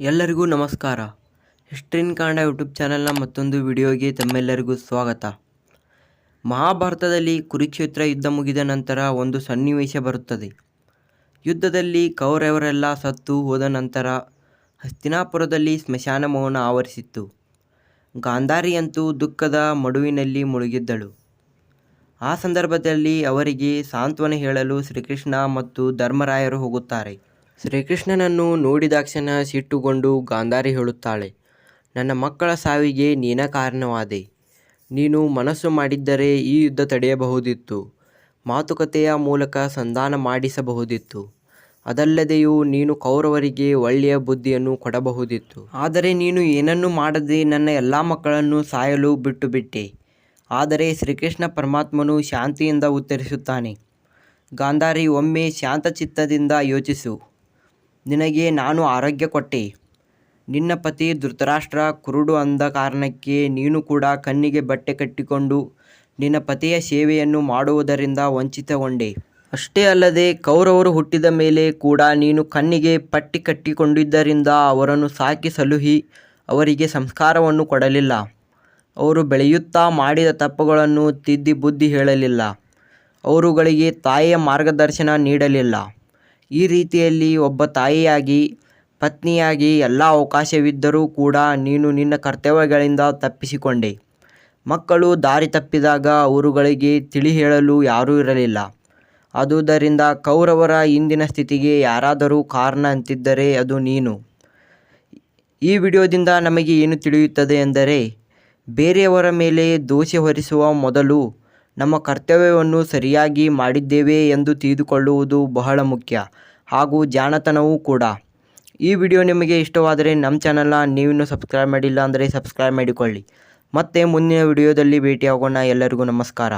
ಎಲ್ಲರಿಗೂ ನಮಸ್ಕಾರ. ಹಿಸ್ಟ್ರಿನ್ ಕಾಂಡ ಯೂಟ್ಯೂಬ್ ಚಾನೆಲ್ನ ಮತ್ತೊಂದು ವಿಡಿಯೋಗೆ ತಮ್ಮೆಲ್ಲರಿಗೂ ಸ್ವಾಗತ. ಮಹಾಭಾರತದಲ್ಲಿ ಕುರುಕ್ಷೇತ್ರ ಯುದ್ಧ ಮುಗಿದ ನಂತರ ಒಂದು ಸನ್ನಿವೇಶ ಬರುತ್ತದೆ. ಯುದ್ಧದಲ್ಲಿ ಕೌರವರೆಲ್ಲ ಸತ್ತು ಹೋದ ನಂತರ ಹಸ್ತಿನಾಪುರದಲ್ಲಿ ಸ್ಮಶಾನ ಮೌನ ಆವರಿಸಿತ್ತು. ಗಾಂಧಾರಿಯಂತೂ ದುಃಖದ ಮಡುವಿನಲ್ಲಿ ಮುಳುಗಿದ್ದಳು. ಆ ಸಂದರ್ಭದಲ್ಲಿ ಅವರಿಗೆ ಸಾಂತ್ವನ ಹೇಳಲು ಶ್ರೀಕೃಷ್ಣ ಮತ್ತು ಧರ್ಮರಾಯರು ಹೋಗುತ್ತಾರೆ. ಶ್ರೀಕೃಷ್ಣನನ್ನು ನೋಡಿದಾಕ್ಷಣ ಸಿಟ್ಟುಗೊಂಡು ಗಾಂಧಾರಿ ಹೇಳುತ್ತಾಳೆ, ನನ್ನ ಮಕ್ಕಳ ಸಾವಿಗೆ ನೀನ ಕಾರಣವಾದೆ. ನೀನು ಮನಸ್ಸು ಮಾಡಿದ್ದರೆ ಈ ಯುದ್ಧ ತಡೆಯಬಹುದಿತ್ತು. ಮಾತುಕತೆಯ ಮೂಲಕ ಸಂಧಾನ ಮಾಡಿಸಬಹುದಿತ್ತು. ಅದಲ್ಲದೆಯೂ ನೀನು ಕೌರವರಿಗೆ ಒಳ್ಳೆಯ ಬುದ್ಧಿಯನ್ನು ಕೊಡಬಹುದಿತ್ತು. ಆದರೆ ನೀನು ಏನನ್ನೂ ಮಾಡದೆ ನನ್ನ ಎಲ್ಲ ಮಕ್ಕಳನ್ನು ಸಾಯಲು ಬಿಟ್ಟು ಬಿಟ್ಟೆ ಆದರೆ ಶ್ರೀಕೃಷ್ಣ ಪರಮಾತ್ಮನು ಶಾಂತಿಯಿಂದ ಉತ್ತರಿಸುತ್ತಾನೆ. ಗಾಂಧಾರಿ, ಒಮ್ಮೆ ಶಾಂತಚಿತ್ತದಿಂದ ಯೋಚಿಸು. ನಿನಗೆ ನಾನು ಆರೋಗ್ಯ ಕೊಟ್ಟೆ. ನಿನ್ನ ಪತಿ ಧೃತರಾಷ್ಟ್ರ ಕುರುಡು ಅಂದ ಕಾರಣಕ್ಕೆ ನೀನು ಕೂಡ ಕಣ್ಣಿಗೆ ಬಟ್ಟೆ ಕಟ್ಟಿಕೊಂಡು ನಿನ್ನ ಪತಿಯ ಸೇವೆಯನ್ನು ಮಾಡುವುದರಿಂದ ವಂಚಿತಗೊಂಡೆ. ಅಷ್ಟೇ ಅಲ್ಲದೆ ಕೌರವರು ಹುಟ್ಟಿದ ಮೇಲೆ ಕೂಡ ನೀನು ಕಣ್ಣಿಗೆ ಪಟ್ಟಿ ಕಟ್ಟಿಕೊಂಡಿದ್ದರಿಂದ ಅವರನ್ನು ಸಾಕಿ ಸಲುಹಿ ಅವರಿಗೆ ಸಂಸ್ಕಾರವನ್ನು ಕೊಡಲಿಲ್ಲ. ಅವರು ಬೆಳೆಯುತ್ತಾ ಮಾಡಿದ ತಪ್ಪುಗಳನ್ನು ತಿದ್ದಿ ಬುದ್ಧಿ ಹೇಳಲಿಲ್ಲ. ಅವರುಗಳಿಗೆ ತಾಯಿಯ ಮಾರ್ಗದರ್ಶನ ನೀಡಲಿಲ್ಲ. ಈ ರೀತಿಯಲ್ಲಿ ಒಬ್ಬ ತಾಯಿಯಾಗಿ, ಪತ್ನಿಯಾಗಿ ಎಲ್ಲ ಅವಕಾಶವಿದ್ದರೂ ಕೂಡ ನೀನು ನಿನ್ನ ಕರ್ತವ್ಯಗಳಿಂದ ತಪ್ಪಿಸಿಕೊಂಡೆ. ಮಕ್ಕಳು ದಾರಿ ತಪ್ಪಿದಾಗ ಅವರುಗಳಿಗೆ ತಿಳಿ ಹೇಳಲು ಯಾರೂ ಇರಲಿಲ್ಲ. ಆದುದರಿಂದ ಕೌರವರ ಇಂದಿನ ಸ್ಥಿತಿಗೆ ಯಾರಾದರೂ ಕಾರಣ ಅಂತಿದ್ದರೆ ಅದು ನೀನು. ಈ ವಿಡಿಯೋದಿಂದ ನಮಗೆ ಏನು ತಿಳಿಯುತ್ತದೆ ಎಂದರೆ, ಬೇರೆಯವರ ಮೇಲೆ ದೋಷ ಹೊರಿಸುವ ಮೊದಲು ನಮ್ಮ ಕರ್ತವ್ಯವನ್ನು ಸರಿಯಾಗಿ ಮಾಡಿದ್ದೇವೆ ಎಂದು ತಿಳಿದುಕೊಳ್ಳುವುದು ಬಹಳ ಮುಖ್ಯ ಹಾಗೂ ಜಾಣತನವೂ ಕೂಡ. ಈ ವಿಡಿಯೋ ನಿಮಗೆ ಇಷ್ಟವಾದರೆ ನಮ್ಮ ಚಾನಲ್ನ ನೀವಿನ್ನೂ ಸಬ್ಸ್ಕ್ರೈಬ್ ಮಾಡಿಲ್ಲ ಅಂದರೆ ಸಬ್ಸ್ಕ್ರೈಬ್ ಮಾಡಿಕೊಳ್ಳಿ. ಮತ್ತೆ ಮುಂದಿನ ವಿಡಿಯೋದಲ್ಲಿ ಭೇಟಿಯಾಗೋಣ. ಎಲ್ಲರಿಗೂ ನಮಸ್ಕಾರ.